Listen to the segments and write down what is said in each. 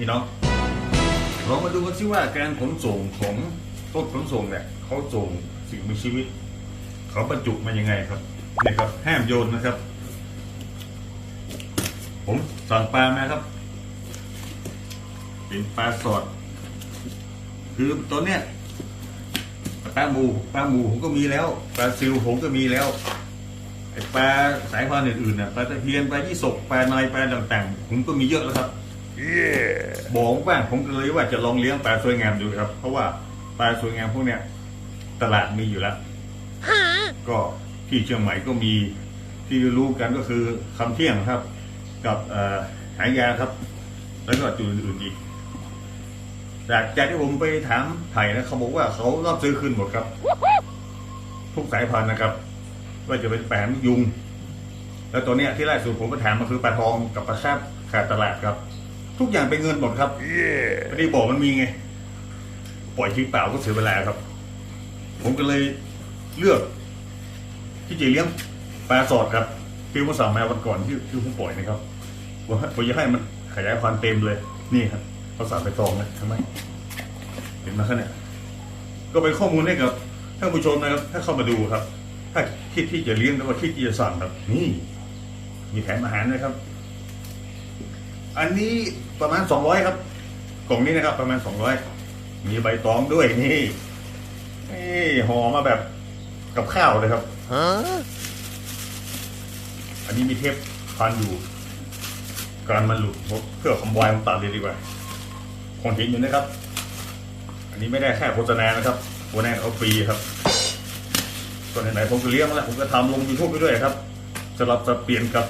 พี่น้องเรามาดูกันซิว่าการขนส่งของรถขนส่งเนี่ยเขาส่งสิ่งมีชีวิต เขาบรรจุมายังไงครับนี่ครับห้ามโยนนะครับ ผมสั่งปลามาครับ เป็นปลาสดคือตัวเนี้ยปลาหมูปลาหมูผมก็มีแล้วปลาซิวผมก็มีแล้วไอปลาสายพันธุ์อื่นๆน่ะปลาตะเพียนปลายี่สกปลาในปลาต่างๆ ผมก็มีเยอะแล้วครับ บอกบ้างผมก็เลยว่าจะลองเลี้ยงปลาสวยงามดูครับ เพราะว่าปลาสวยงามพวกเนี้ยตลาดมีอยู่แล้วก็ที่เชียงใหม่ก็มีที่รู้กันก็คือคำเที่ยงครับ กับเอ่อหายาครับ แล้วก็จุดอื่นๆอีกจากจากที่ผมไปถามไผ่นะเขาบอกว่าเขารับซื้อคืนหมดครับ ทุกสายพันธุ์นะครับ ว่าจะเป็นแปมยุง แล้วตัวเนี้ยที่ล่าสุดผมก็ถามมาคือปลาทองกับปลาแซบขาดตลาดครับ ทุกอย่างเป็นเงินหมดครับไม่ได้บอกมันมีไง ปล่อยทิ้งเปล่าก็เสียเวลาครับ ผมก็เลยเลือก ที่จะเลี้ยงปลาสอดครับที่ผมสั่งมาวันก่อนที่ที่ผมปล่อยนะครับว่าผมจะให้มันขยายพันธุ์เต็มเลย นี่ครับเขาสั่งไปตองนะทำไมเห็นไหมครับเนี่ยก็เป็นข้อมูลให้กับท่านผู้ชมนะครับ ถ้าเข้ามาดูครับ ถ้าคิดที่จะเลี้ยงแล้วก็คิดที่จะสั่งครับ นี่ มีแถมอาหารนะครับ อันนี้ ประมาณสองร้อยครับ กล่องนี้นะครับ ประมาณสองร้อยมีใบตองด้วยนี่นี่ห่อมาแบบกับข้าวเลยครับอันนี้มีเทปพันอยู่การมันหลุดเพื่อคำวายมันตัดเลยดีกว่าคงเห็นอยู่นะครับ อันนี้ไม่ได้แค่โฆษณานะครับโฆษณาเขาฟรีครับส่วนไหนผมก็เลี้ยงแล้วผมก็ทำลงยูทูบไปด้วยครับสลับสับเปลี่ยนกับ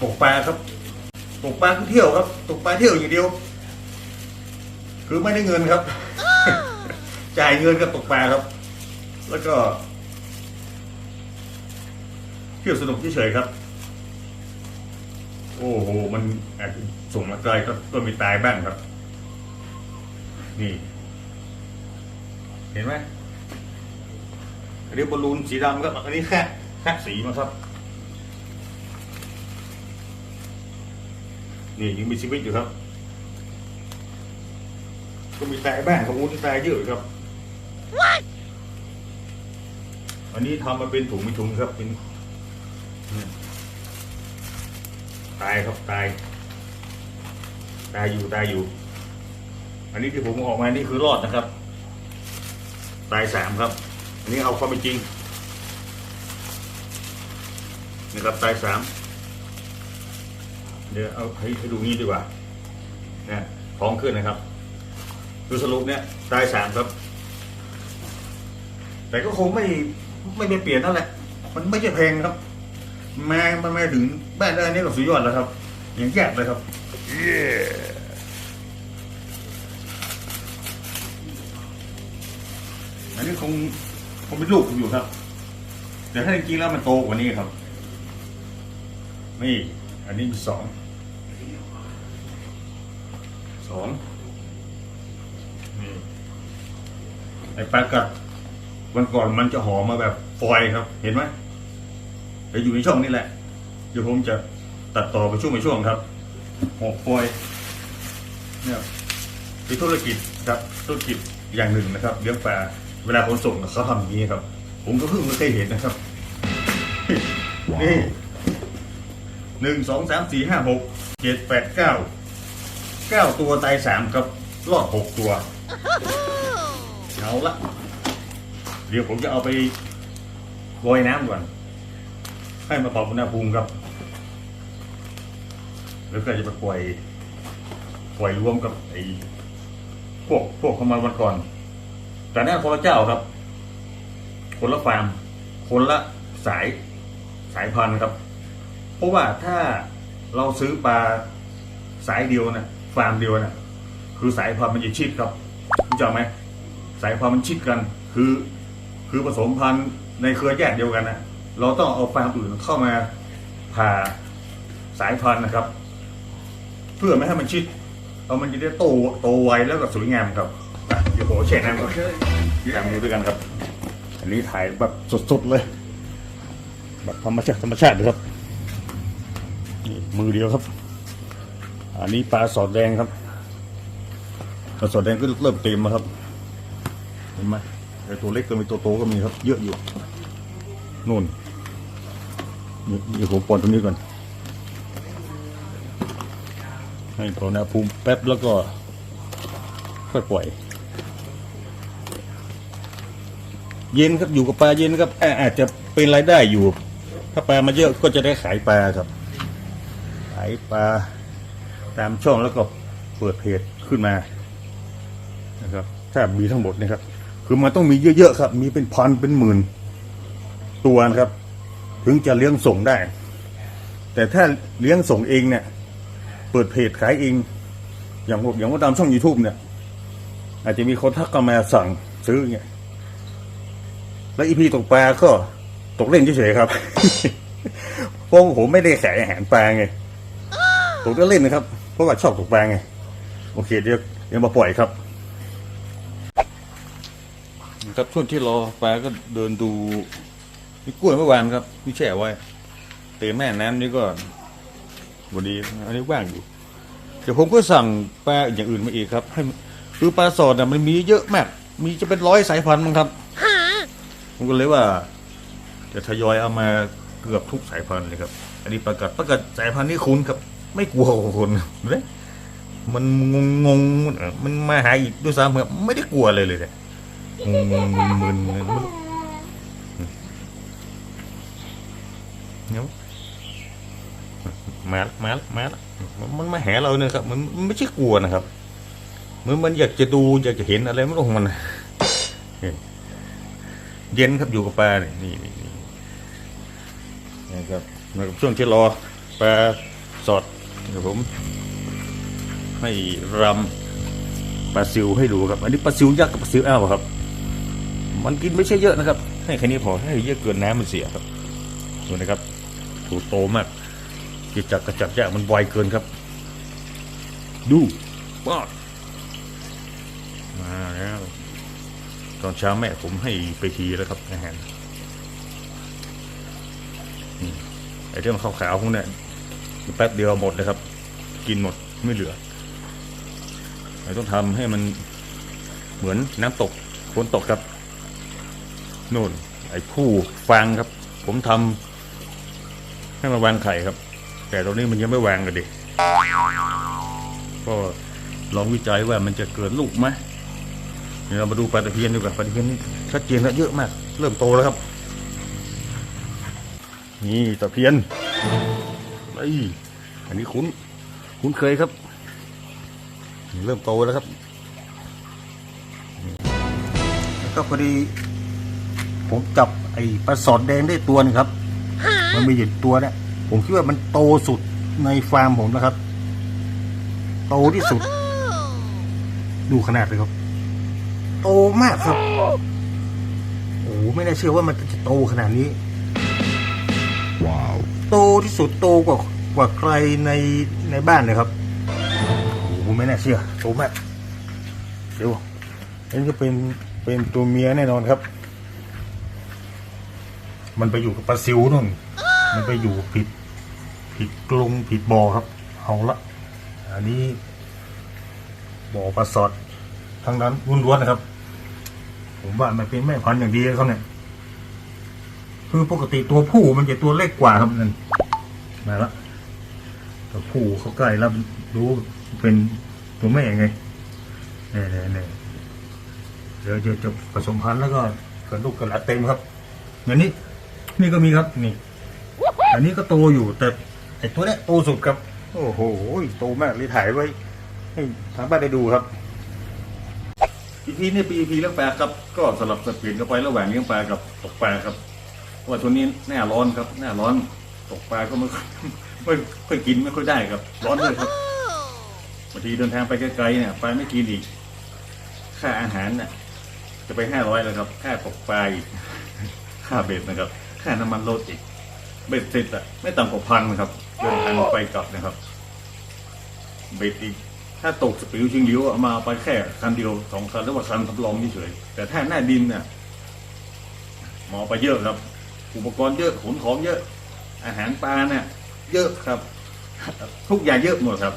ตกปลาครับ ตกปลาคือเที่ยวครับ ตกปลาเที่ยวอย่างเดียว คือไม่ได้เงินครับ จ่ายเงินกับตกปลาครับ แล้วก็ เที่ยวสนุกเฉยๆครับ โอ้โหมันอาจจะส่งมาไกลก็ก็มีตายบ้างครับ นี่ เห็นไหมอันนี้บอลลูนสีดำครับอันนี้แค่แค่สีมาครับ นี่ยังมีชีวิตอยู่ครับ ก็มีตายบ้างของมูลที่ตายเยอะครับ อันนี้ทำมาเป็นถุงมีถุงครับเป็นตายครับตาย ตายอยู่ตายอยู่ อันนี้ที่ผมออกมานี่คือรอดนะครับ ตายสามครับ อันนี้เอาความเป็นจริงนี่ครับตายสาม เดี๋ยวเอาให้ให้ดูงี้ดีกว่านี่ยท้องขึ้นนะครับ ดูสรุปเนี่ยตายสามครับ แต่ก็คงไม่ไม่ไปเปลี่ยนนั่นแหละ มันไม่ใช่เพลงครับมามันมาถึงบ้านได้นี่ก็สุดยอดแล้วครับอย่างแยกเลยครับอันนี้คงคงเป็นลูกอยู่ครับ แต่ถ้าจริงๆแล้วมันโตกว่านี้ครับ นี่ อันนี้มีสองสองนี่ไอ้ปลากัดวันก่อนมันจะหอมมาแบบฟอยล์ครับ เห็นไหมจะอยู่ในช่องนี้แหละ เดี๋ยวผมจะตัดต่อไปช่วงไปช่วงครับหกฟอยล์เนี่ยเป็นธุรกิจครับธุรกิจอย่างหนึ่งนะครับเลี้ยงปลาเวลาขนส่งเขาทำอย่างนี้ครับ ผมก็เพิ่งเคยเห็นนะครับนี่ หนึ่งสองสามสี่ห้าหกเจ็ดแปดเก้าเก้าตัวตายสามครับรอดหกตัวเอาละเดี๋ยวผมจะเอาไปวอยน้ำก่อน ให้มาปรับอุณหภูมิครับ แล้วก็จะไปปล่อยปล่อยรวมกับไอ้พวกพวกเข้ามาวันก่อน แต่นั่นคนละเจ้าครับ คนละฟาร์ม คนละสายสายพันธุ์ครับ เพราะว่าถ้าเราซื้อปลาสายเดียวนะฟาร์มเดียวนะคือสายพันธุ์มันจะชิดครับรู้จักไหมสายพันธุ์มันชิดกัน คือคือผสมพันธุ์ในเครือแยกเดียวกันนะเราต้องเอาฟาร์มอื่นเข้ามาผ่าสายพันธุ์นะครับ เพื่อไม่ให้มันชิดเอามันจะได้โตโตไวแล้วก็สวยงามครับอะเดี๋ยวผมแช่น้ำก่อนแช่มือด้วยกันครับ อันนี้ถ่ายแบบสดๆเลย แบบธรรมชาติธรรมชาติเลยครับ นี่มือเดียวครับ อันนี้ปลาสอดแดงครับปลาสอดแดงก็เริ่มเต็มแล้วครับ เห็นไหมไอตัวเล็กก็มีตัวโตก็มีครับ เยอะอยู่นู่นนี่นี่ผมปอนตรงนี้ก่อน ให้พออุณหภูมิแป๊บแล้วก็ค่อยปล่อย เย็นครับอยู่กับปลาเย็นครับอาจจะเป็นรายได้อยู่ ถ้าปลามาเยอะก็จะได้ขายปลาครับายปลาตามช่องแล้วก็เปิดเพจขึ้นมานะครับ ถ้ามีทั้งหมดนะครับ คือมันต้องมีเยอะๆครับ มีเป็นพันเป็นหมื่นตัวนะครับ ถึงจะเลี้ยงส่งได้ แต่ถ้าเลี้ยงส่งเองเนี่ย เปิดเพจขายเอง อย่างพวกอย่างว่าตามช่อง YouTube เนี่ย อาจจะมีคนทักเข้ามาสั่งซื้อเงี้ยแล้วอีพีตกปลาก็ตกเล่นเฉยๆครับ เพราะผมไม่ได้ขายอาหารปลาไง ตกเล่นนะครับ เพราะว่าชอบตกแปลาไง โอเคเดี๋ยวเดี๋ยวมาปล่อยครับ ครับช่วงที่รอปลาก็เดินดูมีกล้วยเมื่อวานครับที่แช่ไว้เต็มแม่น้ำนี่ก็บดีอันนี้ว่างอยู่เดี๋ยวผมก็สั่งปลาอย่างอื่นมาอีกครับ ให้คือปลาสอดน่ะมันมีเยอะมาก มีจะเป็นร้อยสายพันธุ์มั้งครับผมก็เลยว่า จะทยอยเอามาเกือบทุกสายพันธุ์เลยครับ อันนี้ประกาศประกาศสายพันธุ์นี้คุ้นครับ ไม่กลัวคนเลยมันงงงๆมันมาหาอีกด้วยซ้ำครับไม่ได้กลัวเลยเลยเนี่ยงงงมึนมึนมันเนาะมาละมาละมาละมันมาหาเราเนี่ยครับ มันไม่ใช่กลัวนะครับเหมือนมันอยากจะดูอยากจะเห็นอะไรไม่รู้ของมันเย็นครับอยู่กับปลาเนี่ยนี่นี่นะครับช่วงที่รอปลาสด เดี๋ยวผม ให้รำปลาซิวให้ดูครับ อันนี้ปลาซิวยักษ์กับปลาซิวอ้าวครับ มันกินไม่ใช่เยอะนะครับ ให้แค่นี้พอให้เยอะเกินน้ำมันเสียครับดูนะครับถูโตมากกิจักกระจับยกมันไวเกินครับ ดูป้าดมาแล้วตอนเช้าแม่ผมให้ไปทีแล้วครับอาหารนี่ไอเรื่องขาวๆพวกเนี้ย แป๊บเดียวหมดเลยครับ กินหมดไม่เหลือเราต้องทำให้มันเหมือนน้ำตกฝนตกครับนู่น ไอ้ผู้ฟางครับ ผมทำให้มันวางไข่ครับ แต่ตอนนี้มันยังไม่วางกันดิก็ลองวิจัยว่ามันจะเกิดลูกไหมเดี๋ยวเรามาดูปลาตะเพียนดีกว่าปลาตะเพียนนี่ชัดเจนแล้วเยอะมาก เริ่มโตแล้วครับ นี่ตะเพียน ไอ้ยอันนี้คุ้น คุ้นเคยครับ เริ่มโตแล้วครับ แล้วก็พอดี ผมจับไอ้ปลาสอดแดงได้ตัวหนึงครับ มันมีอยู่ตัวเนี่ยผมคิดว่ามันโตสุดในฟาร์มผมนะครับ โตที่สุด ดูขนาดเลยครับ โตมากครับ โอ้โหไม่น่าเชื่อว่ามันจะโตขนาดนี้ ว้าว โตที่สุดโตกว่ากว่าใครในในบ้านเลยครับโอ้โหไม่น่าเชื่อโตมากเดี๋ยวนี่ก็เป็นเป็นตัวเมียแน่นอนครับ มันไปอยู่กับปลาซิวนู่น มันไปอยู่ผิด ผิดกรงผิดบ่อครับ เอาละ อันนี้บ่อปลาสอดทั้งนั้นล้วนๆนะครับ ผมว่ามันเป็นแม่พันธุ์อย่างดีเขาเนี่ย คือปกติตัวผู้มันจะตัวเล็กกว่าครับนั่นมาละตัวผู้เขาใกล้แล้วรู้เป็นตัวแม่ไงเนี่ยเนี่ยเนี่ยเดี๋ยวจะจะผสมพันธุ์แล้วก็เกิดลูกกระหลัดเต็มครับอย่างนี้นี่ก็มีครับนี่ อันนี้ก็โตอยู่แต่ไอตัวเนี้ยโตสุดครับ โอ้โหโตมากเลยถ่ายไว้ ให้ทางบ้านได้ดูครับอีพีนี่ปีอีพีเลี้ยงปลาครับ ก็สลับสับเปลี่ยนกันไประหว่างเลี้ยงปลากับตกปลาครับ ว่าช่วงนี้หน้าร้อนครับ หน้าร้อนตกปลาก็ไม่ค่อยไม่ค่อยกินไม่ค่อยได้ครับ ร้อนด้วยครับบางทีเดินทางไปไกลๆเนี่ยปลาไม่กินอีก ค่าอาหารน่ะจะไปห้าร้อยแล้วครับ ค่าตกปลาอีกค่าเบ็ดนะครับ ค่าน้ำมันรถอีก เบ็ดเสร็จอะไม่ต่ำกว่าพันครับ เดินทางไปกลับนะครับ เบ็ดอีกถ้าตกสปิวชิงลิ้วเอามาเอาไปแค่คันเดียวสองคันหรือว่าคันทดลองเฉยๆแต่ถ้าหน้าดินเนี่ยหมอไปเยอะครับ อุปกรณ์เยอะขนของเยอะ อาหารปลาเนี่ยเยอะครับ ทุกอย่างเยอะหมดครับ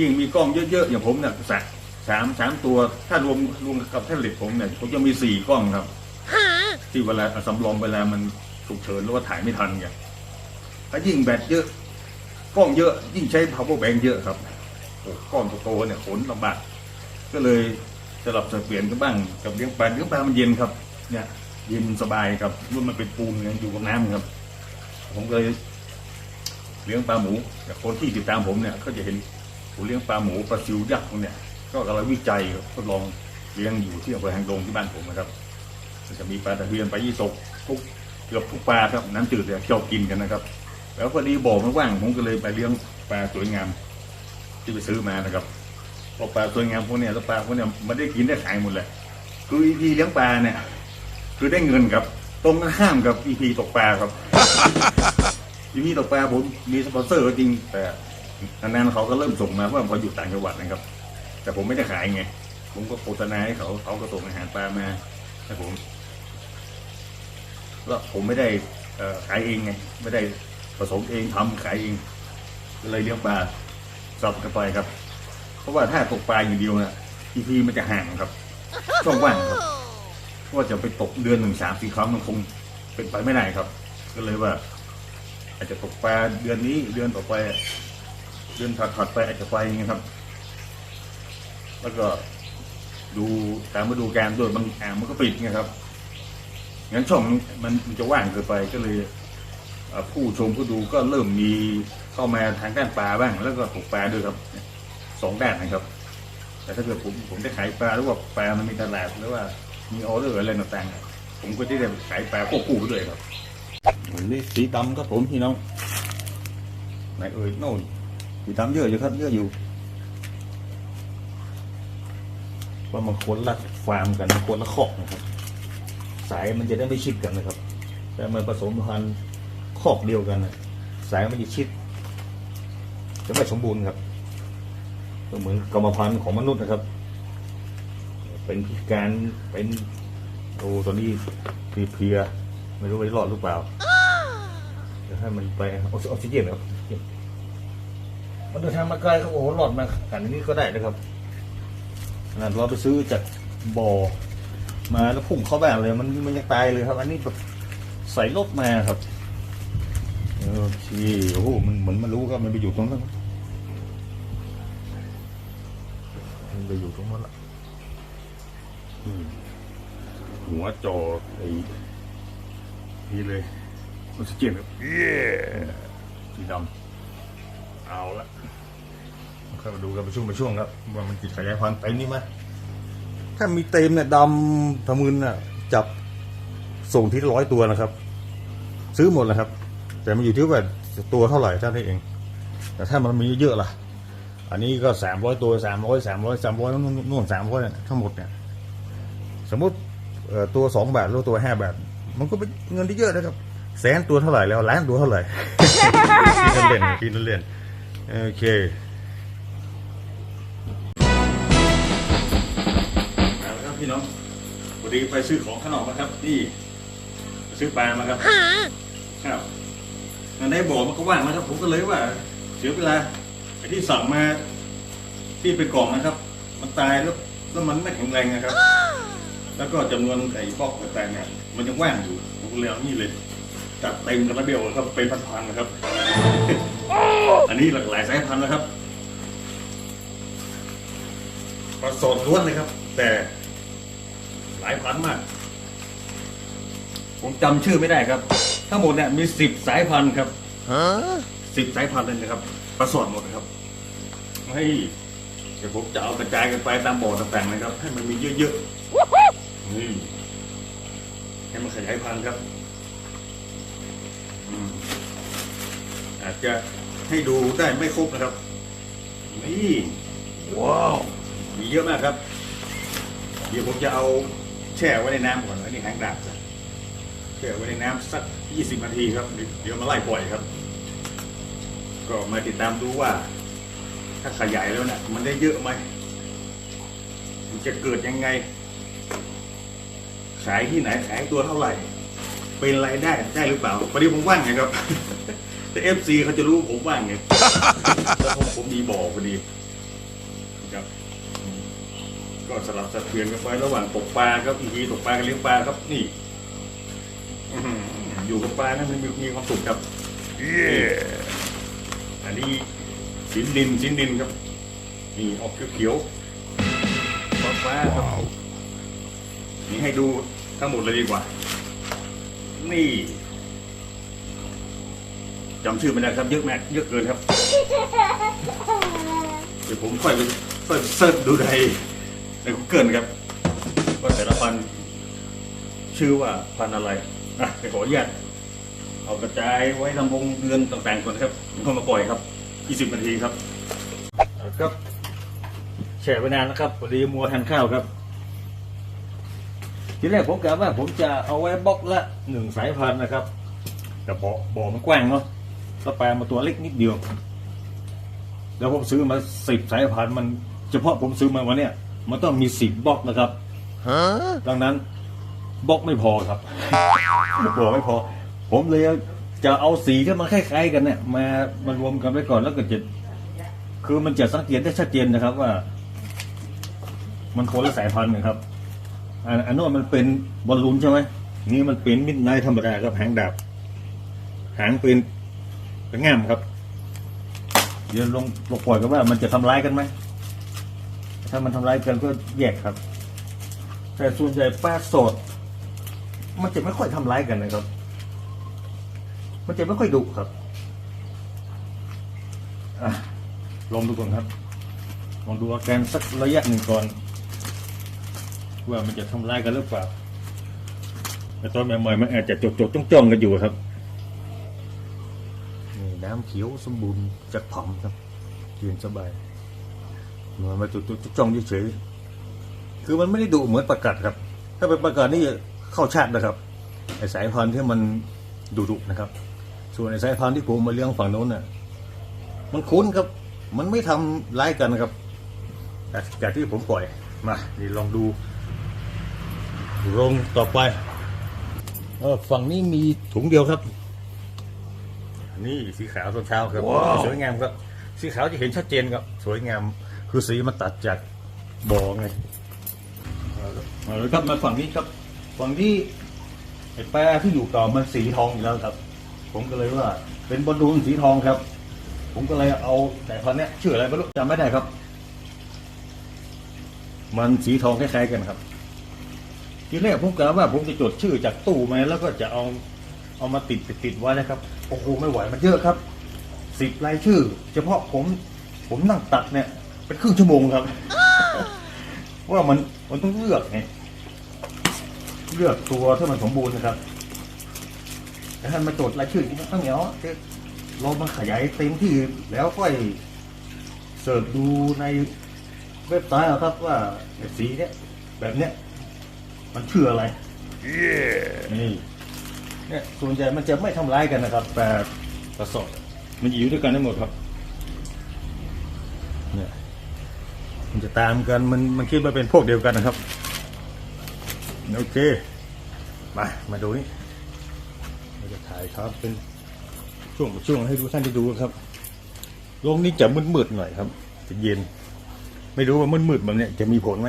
ยิ่งมีกล้องเยอะๆอย่างผมเนี่ยสามสามสามตัวถ้ารวมรวมกับแท็บเล็ตผมเนี่ยผมจะมีสี่กล้องครับที่เวลาสำรองเวลามันฉุกเฉินหรือว่าถ่ายไม่ทันไงถ้ายิ่งแบตเยอะ กล้องเยอะยิ่งใช้ power bank เยอะครับกล้องโตๆเนี่ยขนลำบากก็เลยสลับสับเปลี่ยนกันบ้างกับเลี้ยงปลาเลี้ยงปลามันเย็นครับ เนี่ย ย็นสบายครับรุ่นมันเป็นปูนเนี่ยอยู่กับน้ำครับ ผมเลยเลี้ยงปลาหมูแต่คนที่ติดตามผมเนี่ยก็จะเห็นผมเลี้ยงปลาหมูปลาซิวยักษ์เนี่ย ก็กำลังวิจัยทดลองเลี้ยงอยู่ที่อำเภอหางดงที่บ้านผมนะครับจะมีปลาตะเพียนปลายี่สกทุกเกือบทุกปลาครับน้ำจืดเนี่ยชอบกินกันนะครับ แล้วพอดีบ่อมันว่างผมก็เลยไปเลี้ยงปลาสวยงาม ที่ไปซื้อมานะครับพอปลาสวยงามพวกเนี้ยแล้วปลาพวกเนี้ยมันได้กินได้ขายหมดเลยคืออีพีเลี้ยงปลาเนี่ย คือได้เงินครับ ตรงกันข้ามกับอีพีตกปลาครับ อีพีตกปลาผมมีสปอนเซอร์ก็จริง แต่นานๆเขาก็เริ่มส่งมาเพราะว่าพออยู่ต่างจังหวัดนะครับ แต่ผมไม่ได้ขายไง ผมก็โฆษณาให้เขาเขาก็ส่งอาหารปลามาให้ผมแล้วผมไม่ได้ขายเองไง ไม่ได้ผสมเองทำขายเองก็เลยเลี้ยงปลาสับกันไปครับ เพราะว่าถ้าตกปลาอย่างเดียวนะทีพีมันจะห่างครับช่องว่างครับ ว่าจะไปตกเดือนหนึ่งสามสี่ครั้งมันคงเป็นไปไม่ได้ครับ ก็เลยว่า อาจจะตกปลาเดือนนี้เดือนต่อไป เดือนถัดๆไปอาจจะไปอย่างเงี้ยครับ แล้วก็ดูตามฤดูกาลด้วยบางอ่างมันก็ปิดไงครับงั้นช่องมันมันจะว่างเกินไปก็เลยผู้ชมผู้ดูก็เริ่มมีเข้ามาทางด้านปลาบ้าง แล้วก็ตกปลาด้วยครับสองด้านนะครับ แต่ถ้าเกิดผมผมได้ขายปลาหรือว่าปลามันมีตลาดหรือว่า มีออเดอร์อะไรต่างๆอะผมก็จะได้ขายปลาควบคู่ไปด้วยครับอันนี้สีดำครับผมพี่น้องไหนเอ่ยโน่นสีดำเยอะอยู่ครับเยอะอยู่ว่ามันคนละฟาร์มกันคนละคอกนะครับ สายมันจะได้ไม่ชิดกันนะครับ แต่มันผสมพันธุ์คอกเดียวกันนะสายมันจะชิดจะไม่สมบูรณ์ครับก็เหมือนกรรมพันธุ์ของมนุษย์นะครับ เป็นพิการเป็นโอ้ตอนนี้เพลียไม่รู้ว่าจะรอดหรือเปล่าจะให้มันไปออกซิเจนครับมันเดินทางมาไกลครับโอ้หลอดมาขนาดนี้ก็ได้นะครับขนาดเราไปซื้อจากบ่อมาแล้วพุ่งเข้าบ้านเลย มันมันยังตายเลยครับ อันนี้แบบใส่รถมาครับโอเคโอ้โหมันเหมือนมันรู้ครับมันไปอยู่ตรงนั้นมันไปอยู่ตรงนั้นละ หัวจอไอ้นี่เลยมันสเกนครับเย้สีดำเอาละเข้ามาดูกันไปช่วงไปช่วงครับว่ามันติดขยายพันธุ์เต็มนี่ไหมถ้ามีเต็มเนี่ยดำทะมึนน่ะ จับส่งที่ร้อยตัวนะครับ ซื้อหมดแล้วครับ แต่มันอยู่ที่ว่าตัวเท่าไหร่เท่านั้นเอง แต่ถ้ามันมีเยอะล่ะ อันนี้ก็สามร้อยตัวสามร้อยสามร้อยสามร้อยนู่นสามร้อยทั้งหมดเนี่ย สมมติเอ่อตัวสองบาทหรือตัวห้าบาท มันก็เป็นเงินที่เยอะนะครับ แสนตัวเท่าไหร่แล้วล้านตัวเท่าไหร่กินเล่นๆกินเล่นๆโอเคเอาละครับพี่น้องพอดีไปซื้อของข้างนอกมาครับ นี่ไปซื้อปลามาครับครับงานได้บอกมันก็ว่างนะครับ ผมก็เลยว่า เสียเวลาไอ้ที่สั่งมาที่เป็นกล่องนะครับ มันตายแล้วแล้วมันไม่แข็งแรงนะครับ แล้วก็จำนวนไอ้บอกต่างเนี่ยมันยังว่างอยู่ผมเลยเอานี่เลย จัดเต็มกันระเบียวครับเป็นพันๆนะครับ อันนี้หลากหลายสายพันธุ์นะครับปลาสดล้วนเลยครับ แต่หลายพันธุ์มาก ผมจำชื่อไม่ได้ครับ ทั้งหมดเนี่ยมีสิบสายพันธุ์ครับสิบสายพันธุ์เลยนะครับปลาสดหมดครับให้เดี๋ยวผมจะเอากระจายกันไปตามบ่อต่างๆนะครับ ให้มันมีเยอะๆ นี่ให้มันขยายพันธุ์ครับอืมอาจจะให้ดูได้ไม่ครบนะครับ นี่ว้าวมีเยอะมากครับ เดี๋ยวผมจะเอาแช่ไว้ในน้ำก่อนแล้วนี่หางดาบจ้ะแช่ไว้ในน้ำสัก 20 นาทีครับ เดี๋ยวมาไล่ปล่อยครับ ก็มาติดตามดูว่า ถ้าขยายแล้วเนี่ยมันได้เยอะไหมมันจะเกิดยังไง ขายที่ไหนขายตัวเท่าไหร่ เป็นรายได้ได้หรือเปล่าพอดีผมว่างไงครับ แต่เอฟซีเขาจะรู้ผมว่างไงแล้วผมผมมีบ่อพอดีสลับสับเปลี่ยนกันไประหว่างตกปลาครับบางทีตกปลากับเลี้ยงปลาครับนี่อื้อหืออยู่กับปลานะมันมีมีความสุขครับอันนี้สินดินสินดินครับนี่ออกเขียวๆฟ้าฟ้าๆครับ นี่ให้ดูทั้งหมดเลยดีกว่า นี่จำชื่อไม่ได้ครับเยอะแมากเยอะเกินครับ เดี๋ยวผมค่อยไปค่อยเสิร์ชดูในใน Google ครับว่าแต่ละพันชื่อว่าพันอะไรอะไปขออนุญาตเอากระจายไว้ลำวงเดือนต่างๆก่อนครับผมเข้ามาปล่อยครับ 20 นาทีครับ ครับแช่ไปนานแล้วครับพอดีมัวทานข้าวครับ ทีแรกผมกะว่าผมจะเอาไว้บล็อกละหนึ่งสายพันธุ์นะครับ แต่บ่อบ่อมันกว้างเนาะก็แปลมาตัวเล็กนิดเดียว แล้วผมซื้อมาสิบสายพันธุ์มัน เฉพาะผมซื้อมาวันเนี้ยมันต้องมีสิบบล็อกนะครับดังนั้นบล็อกไม่พอครับบล็อกไม่พอ ผมเลยจะเอาสีที่มันคล้ายๆกันเนี่ยมามารวมกันไว้ก่อนแล้วก็จะคือมันจะสังเกตได้ชัดเจนนะครับว่า มันคนละสายพันธุ์นะครับ อันอันโน้นมันเป็นบอลลูนใช่ไหมนี่มันเป็นมิดไนท์ธรรมดาครับหางดาบ หางเป็นเป็นง่ามครับ เดี๋ยวลงลงปล่อยกันว่า มันจะทำร้ายกันไหมถ้ามันทำร้ายกันก็แยกครับ แต่ส่วนใหญ่ปลาสด มันจะไม่ค่อยทำร้ายกันนะครับ มันจะไม่ค่อยดุครับอลองดูก่อนครับลองดูอาการสักระยะหนึ่งก่อน ว่ามันจะทำร้ายกันหรือเปล่าแต่ตอนใหม่ๆมันอาจจะจดจดจ้องจ้องๆกันอยู่ครับนี่น้ำเขียวสมบูรณ์จากผอมครับยืนสบายมันมาจุดจุดจ้องเฉยๆคือมันไม่ได้ดุเหมือนประกัดครับ ถ้าเป็นประกัดนี่เข้าชาตินะครับไอสายพันธุ์ที่มันดุดุนะครับ ส่วนไอสายพันธุ์ที่ผมมาเลี้ยงฝั่งโน้นน่ะ มันคุ้นครับ มันไม่ทำร้ายกันนะครับจากจากที่ผมปล่อยมานี่ลองดู ลงต่อไปเออฝั่งนี้มีถุงเดียวครับ นี่สีขาวตอนเช้าครับ สวยงามครับ สีขาวจะเห็นชัดเจนครับ สวยงาม คือสีมันตัดจากบ่อไงเอาละเอาเลยครับมาฝั่งนี้ครับ ฝั่งนี้ไอ้แปรที่อยู่ต่อมันสีทองอยู่แล้วครับ ผมก็เลยว่า เป็นบอลลูนสีทองครับ ผมก็เลยเอาแต่พันธุ์เนี้ยชื่ออะไรไม่รู้จำไม่ได้ครับ มันสีทองคล้ายๆกันครับ ทีแรกผมกะว่าผมจะจดชื่อจากตู้มาแล้วก็จะเอาเอามาติดติดติดไว้นะครับโอ้โหไม่ไหวมันเยอะครับสิบรายชื่อ เฉพาะผมผมนั่งตัดเนี่ย เป็นครึ่งชั่วโมงครับ ว่ามันมันต้องเลือกไงเลือกตัวที่มันสมบูรณ์นะครับแต่ท่านมาจดรายชื่อที่ต้องเหนียวเรามาขยายเต็มที่แล้วค่อยเสิร์ชดูในเว็บไซต์ครับว่าสีเนี้ยแบบเนี้ย มันชื่ออะไรนี่เนี่ยส่วนใหญ่มันจะไม่ทำร้ายกันนะครับ แต่กระสอบมันอยู่ด้วยกันทั้งหมดครับเนี่ยมันจะตามกันมันมันคิดว่าเป็นพวกเดียวกันนะครับโอเคมามาดูนี่เราจะถ่ายครับเป็นช่วงช่วงให้ดูท่านได้ดูครับลงนี้จะมืดๆหน่อยครับจะเย็น ไม่รู้ว่ามืดๆแบบเนี้ยจะมีผลไหม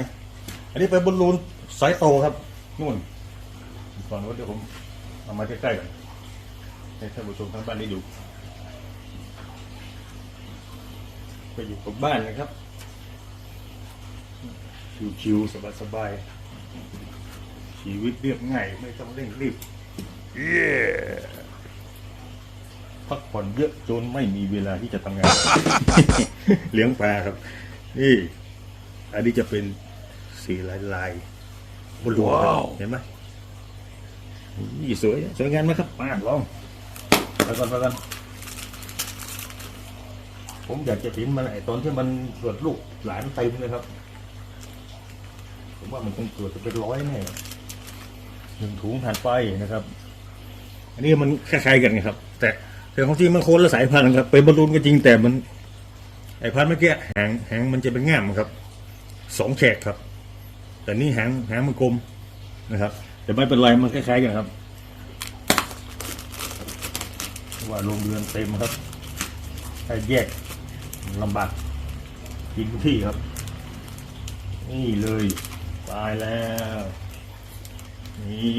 อันนี้เป็นบอลลูน สายโตครับนู่นก่อนว่าเดี๋ยวผมเอามาใกล้ๆกันให้ท่านผู้ชมทางบ้านได้ดูไปอยู่กับบ้านนะครับชิวๆสบายๆชีวิตเรียบง่ายไม่ต้องเร่งรีบพักผ่อนเยอะจนไม่มีเวลาที่จะทำงาน เลี้ยงปลาครับ นี่ อันนี้จะเป็นสีลายลายๆ บนลูนครับเห็นไหมนี่สวยสวยงามไหมครับมาลองไปก่อนไปก่อนผมอยากจะเห็นมันไอตอนที่มันเกิดลูกหลานเต็มเลยครับ ผมว่ามันคงเกิดจะเป็นร้อยแน่หนึ่งถุงผ่านไปนะครับ อันนี้มันคล้ายๆกันครับ แต่แต่ของจริงมันโคนละสายพันธุ์ครับเป็นบอลลูนก็จริงแต่มันไอพันธุ์เมื่อกี้หางหางมันจะเป็นง่ามครับสองแฉกครับ แต่นี่หางหางมันกลมนะครับ แต่ไม่เป็นไรมันคล้ายๆกันครับ ว่าโรงเรือนเต็มครับถ้าแยกลำบากกินพื้นที่ครับ นี่เลยตายแล้ว นี่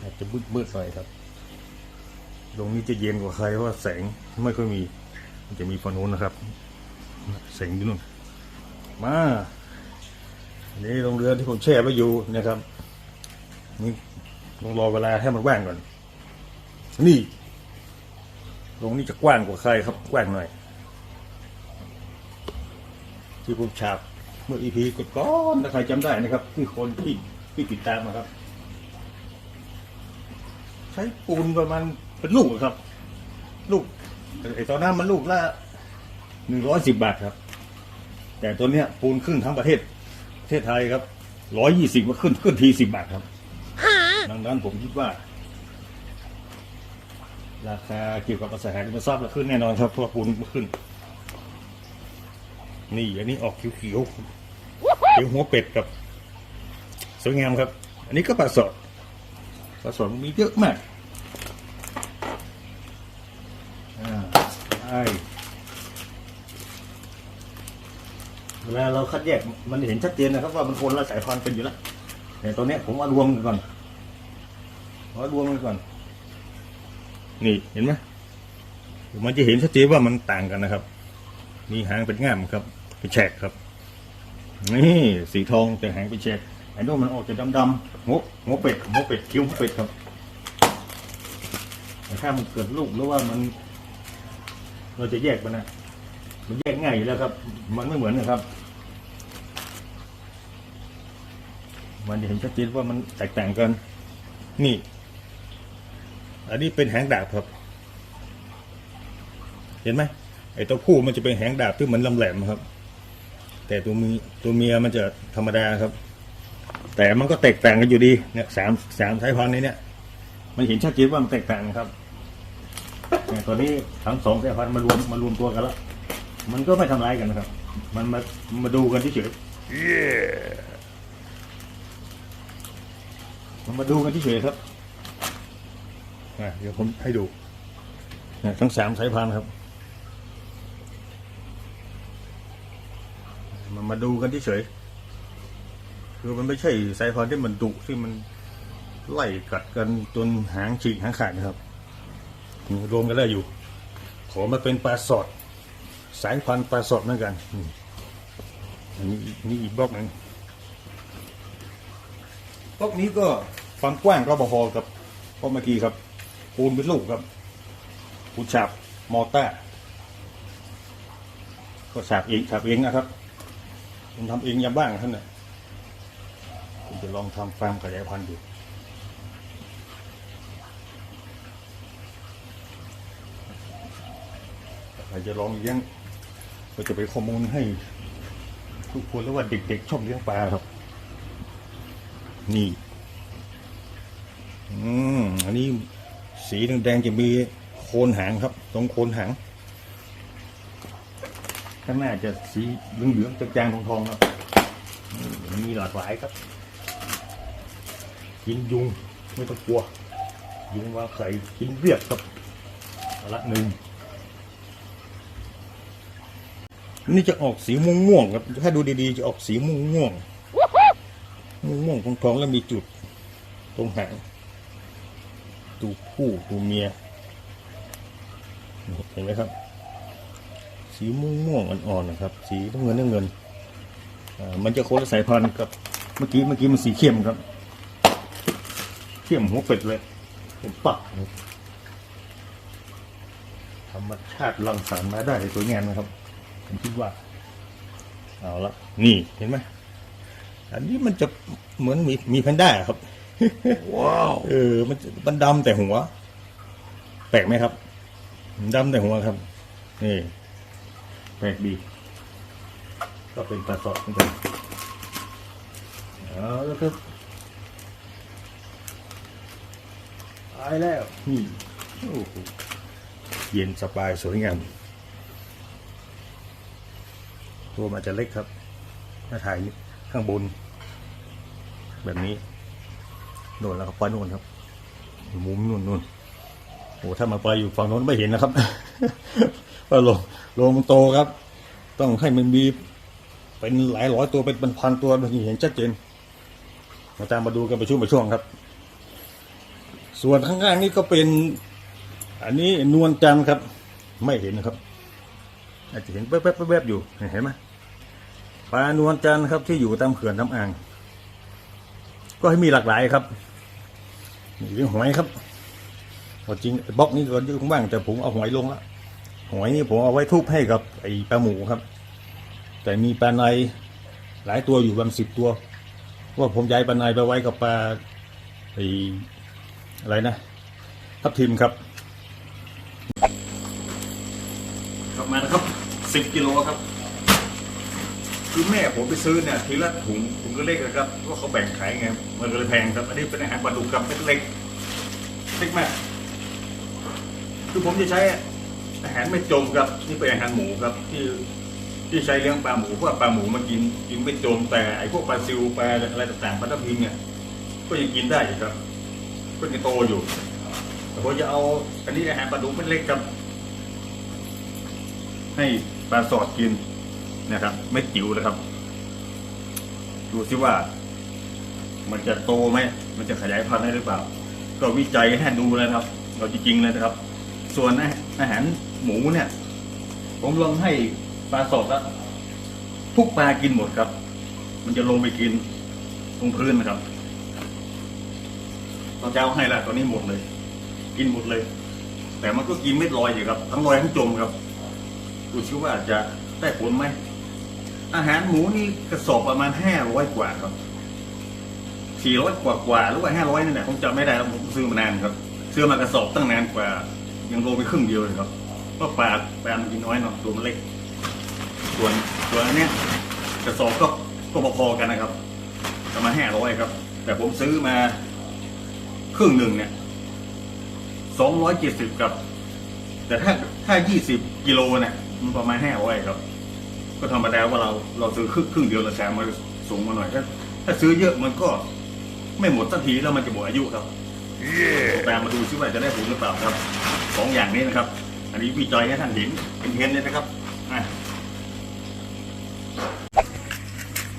อาจจะมืดๆหน่อยครับตรงนี้จะเย็นกว่าใครเพราะแสงไม่ค่อยมี มันจะมีฝั่งนู้นนะครับ แสงอยู่นู่นมา นี่โรงเรือนที่ผมแช่ไว้อยู่นะครับ นี่ต้องรอเวลาให้มันว่างก่อน นี่ตรงนี้จะกว้างกว่าใครครับกว้างหน่อย ที่ผมฉาบเมื่ออีพีก่อนถ้าใครจำได้นะครับที่คนที่ที่ติดตามนะครับ ใช้ปูนประมาณเป็นลูกครับ ลูกไอ้ตอนนั้นมันลูกละหนึ่งร้อยสิบบาทครับ แต่ตัวเนี้ยปูนขึ้นทั้งประเทศ ประเทศไทยครับร้อยยี่สิบมาขึ้นขึ้นทีสิบบาทครับ ดังนั้นผมคิดว่า ราคาเกี่ยวกับอสังหาริมทรัพย์จะขึ้นแน่นอนครับเพราะว่าปูนมันขึ้น นี่อันนี้ออกเขียวๆเขียวหัวเป็ดกับสวยงามครับ อันนี้ก็ปลาสดปลาสดมีเยอะมากอ่าใช่เวลาเรา คัดแยกมันเห็นชัดเจนนะครับ ว่ามันคนละสายพันธุ์กันอยู่แล้วแต่ตัวเนี้ยผมเอารวมกันก่อนเอารวมกันก่อน นี่เห็นไหมมันจะเห็นชัดเจนว่ามันต่างกันนะครับ มีหางเป็นง่ามครับเป็นแฉกครับ นี่สีทองแต่หางเป็นแฉกไอ้นู่นมันออกจะดำๆหัวหัวเป็ดหัวเป็ดคิ้วหัวเป็ดครับแต่ถ้ามันเกิดลูกหรือว่ามัน เราจะแยกมันนะมันแยกง่ายอยู่แล้วครับ มันไม่เหมือนนะครับ มันจะเห็นชัดเจนว่ามันแตกต่างกัน นี่ อันนี้เป็นแหงดาบครับ เห็นไหมไอ้ตัวผู้มันจะเป็นแหงดาบที่เหมือนลำแหลมครับ แต่ตัวมีตัวเมียมันจะธรรมดาครับ แต่มันก็แตกต่างกันอยู่ดีเนี่ยสามสามสายพันธุ์นี้เนี่ย มันเห็นชัดเจนว่ามันแตกต่างครับเนี่ยตอนนี้ทั้งสองสายพันธุ์มารวมมารวมตัวกันแล้วมันก็ไม่ทำร้ายกันนะครับ มันมามาดูกันเฉยๆ มันมาดูกันเฉยๆครับอะเดี๋ยวผมให้ดูเนี่ยทั้งสามสายพันธุ์ครับ มันมาดูกันเฉยๆคือมันไม่ใช่สายพันธุ์ที่มันดุที่มันไล่กัดกันจนหางฉีกหางขาดนะครับนี่รวมกันได้อยู่ ขอมาเป็นปลาสอดสายพันธุ์ปลาสอดเหมือนกันนี่อันนี้นี่อีกบล็อกหนึ่งบล็อกนี้ก็ ความกว้างก็พอๆกับพอเมื่อกี้ครับปูนเป็นลูกครับปูนฉาบมอเต้าก็ฉาบเองฉาบเองนะครับผมทำเองยามบ้างท่านน่ะผมจะลองทำฟาร์มขยายพันธุ์ดูใครจะลองเลี้ยงก็จะไปข้อมูลให้ทุกคนแล้วว่าเด็กๆชอบเลี้ยงปลาครับ นี่ อืมอันนี้สีแดงๆจะมีโคนหางครับ ตรงโคนหาง ข้างหน้าจะสีเหลืองๆจางๆทองๆครับ มีหลากหลายครับ กินยุงไม่ต้องกลัว ยุงว่าใส่กินเรียบครับละหนึ่งนี่จะออกสีม่วงๆครับ ถ้าดูดีๆ จะออกสีม่วงม่วงม่วงม่วงๆทองๆแล้วมีจุดตรงหาง ตัวผู้ตัวเมียเห็นไหมครับ สีม่วงม่วงๆอ่อนๆนะครับ สีน้ำเงินน้ำเงินมันจะโคนละสายพันธุ์กับเมื่อกี้เมื่อกี้มันสีเข้มครับ เข้มหัวเป็ดเลยเป็นปักธรรมชาติรังสรรค์มาได้สวยงามนะครับ ผมคิดว่า เอาละนี่เห็นไหมอันนี้มันจะเหมือนมีมีแพนด้าครับ ว้าวเออมันมันดำแต่หัว แปลกไหมครับดำแต่หัวครับนี่แปลกดี ก็เป็นปลาสอดเหมือนกันเอาแล้วครับตายแล้วนี่โอ้โหเย็นสบายสวยงามตัวมันจะเล็กครับ ถ้าถ่ายข้างบน แบบนี้ โน่นแล้วก็ปล่อยโน่นครับมุมนู่นนู่นโอ้ถ้ามาปล่อยอยู่ฝั่งโน้นไม่เห็นนะครับว่าลงลงมันโตครับ ต้องให้มันมีเป็นหลายร้อยตัวเป็นพันตัวมันเห็นชัดเจนมาตามมาดูกันไปช่วงไปช่วงครับ ส่วนข้างล่างนี่ก็เป็น อันนี้นวลจันทร์ครับ ไม่เห็นนะครับ อาจจะเห็นแวบๆแวบๆอยู่เห็นไหมปลานวลจันทร์ครับที่อยู่ตามเขื่อนตามอ่าง ก็ให้มีหลากหลายครับมีเรื่องหอยครับเอาจริงบล็อกนี้ก็เยอะบ้างแต่ผมเอาหอยลงละหอยนี่ผมเอาไว้ทุบให้กับไอปลาหมูครับ แต่มีปลาในหลายตัวอยู่บางสิบตัว ว่าผมย้ายปลาในไปไว้กับปลาไออะไรนะทับทิมครับครับมานะครับสิบกิโลครับ คือแม่ผมไปซื้อเนี่ยทีละถุงถุงก็เล็กนะครับเพราเขาแบ่งขายไงมันก็เลยแพงครับ อันนี้เป็นอาหารปลาดุกครับเม็ดเล็กเล็กมากคือผมจะใช้อาหารไม่จมครับนี่เป็นอาหารหมูครับ ที่ที่ใช้เลี้ยงปลาหมูเพราะว่าปลาหมูมันกินกินไม่จมแต่ไอ้พวกปลาซิวปลาอะไรต่างๆปลาทับทิมเนี่ยก็ยังกินได้อยู่ครับก็ยังโตอยู่แต่ผมจะเอาอันนี้อาหารปลาดุกเม็ดเล็กครับ ให้ปลาสอดกิน นะครับ ไม่จิ๋วนะครับ ดูซิว่า มันจะโตไหมมันจะขยายพันธุ์ได้หรือเปล่า ก็วิจัยให้ดูนะครับ เราจริงๆเลยนะครับ ส่วนอาหารหมูเนี่ย ผมลองให้ปลาสดแล้วทุกปลากินหมดครับ มันจะลงไปกินตรงพื้นนะครับตอนเช้าให้ล้วตอนนี้หมดเลย กินหมดเลย แต่มันก็กินไม่ลอยอยู่ครับ ทั้งลอยทั้งจมครับดูชิว่าจะได้ผลไหม อาหารหมูนี่กระสอบประมาณห้าร้อยกว่าครับสี่ร้อยกว่ากว่าหรือว่าห้าร้อยนี่แหละผมจำไม่ได้แล้วผมซื้อมานานครับ ซื้อมากระสอบตั้งนานกว่า ยังโลไปครึ่งเดียวเลยครับเพราะปลาปลามันกินน้อยเนาะตัวมันเล็ก ส่วนส่วนอันเนี้ยกระสอบก็ก็พอๆกันนะครับประมาณห้าร้อยครับ แต่ผมซื้อมาครึ่งหนึ่งเนี่ยสองร้อยเจ็ดสิบครับ แต่ถ้าถ้ายี่สิบกิโลเนี่ยมันประมาณห้าร้อยครับ ก็ธรรมดาว่าเราเราซื้อครึ่งครึ่งเดียวราคามันสูงมาหน่อยถ้าถ้าซื้อเยอะมันก็ไม่หมดสักทีแล้วมันจะหมดอายุครับแปลมาดูซิว่าจะได้ผลหรือเปล่าครับสองอย่างนี้นะครับ อันนี้วิจัยให้ท่านเห็นเป็นเห็นเลยนะครับอะ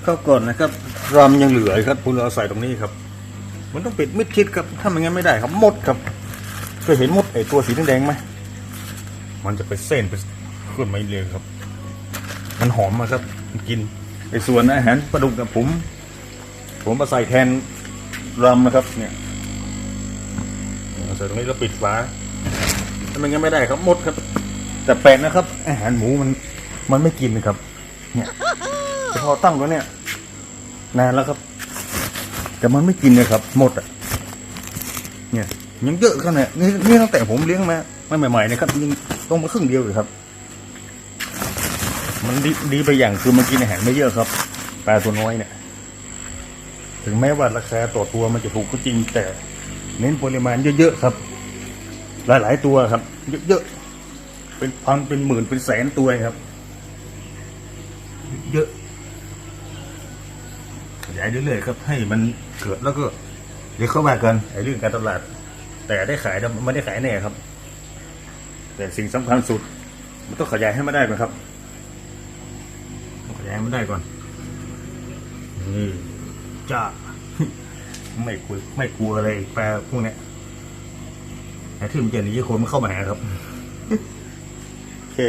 เข้าก่อนนะครับรำยังเหลือครับคุณเราใส่ตรงนี้ครับ มันต้องปิดมิดชิดครับถ้าไม่งั้นไม่ได้ครับมดครับเคยเห็นมดไอตัวสีแดงๆไหมมันจะเป็นเส้นเป็นขึ้นมาเลยครับ มันหอมมาครับกินไอส่วนอาหารปลาดุกกับผม ผมมาใส่แทนรำนะครับ เนี่ยใส่ตรงนี้แล้วปิดฝาถ้าไม่งั้นไม่ได้ครับหมดครับ แต่แปลกนะครับ อาหารหมูมันมันไม่กินนะครับ เนี่ยแต่พอตั้งแล้วเนี่ยนานแล้วครับ แต่มันไม่กินเลยครับ หมดอะเนี่ยยังเยอะขนาดนี้นี่ตั้งแต่ผมเลี้ยงมามาใหม่ๆนะครับยังต้องมาครึ่งเดียวเลยครับ มันดีดีไปอย่างคือมันกินอาหารไม่เยอะครับ ปลาตัวน้อยเนี่ย ถึงแม้ว่าราคาต่อตัวมันจะถูกก็จริง แต่เน้นปริมาณเยอะๆครับ หลายๆตัวครับ เยอะๆเป็นพันเป็นหมื่นเป็นแสนตัวครับ เยอะขยายเรื่อยๆครับ ให้มันเกิดแล้วก็เดี๋ยวเข้ามากันไอ้เรื่องการตลาด แต่ได้ขายแต่ไม่ได้ขายแน่ครับ แต่สิ่งสำคัญสุด มันต้องขยายให้มันได้ก่อนครับ ต้องขยายให้มันได้ก่อนนี่จ้าไม่กลัวไม่กลัวเลยแปลพวกเนี้ยไอ้ที่มันจะหนีคนมันเข้ามาหาครับโอเค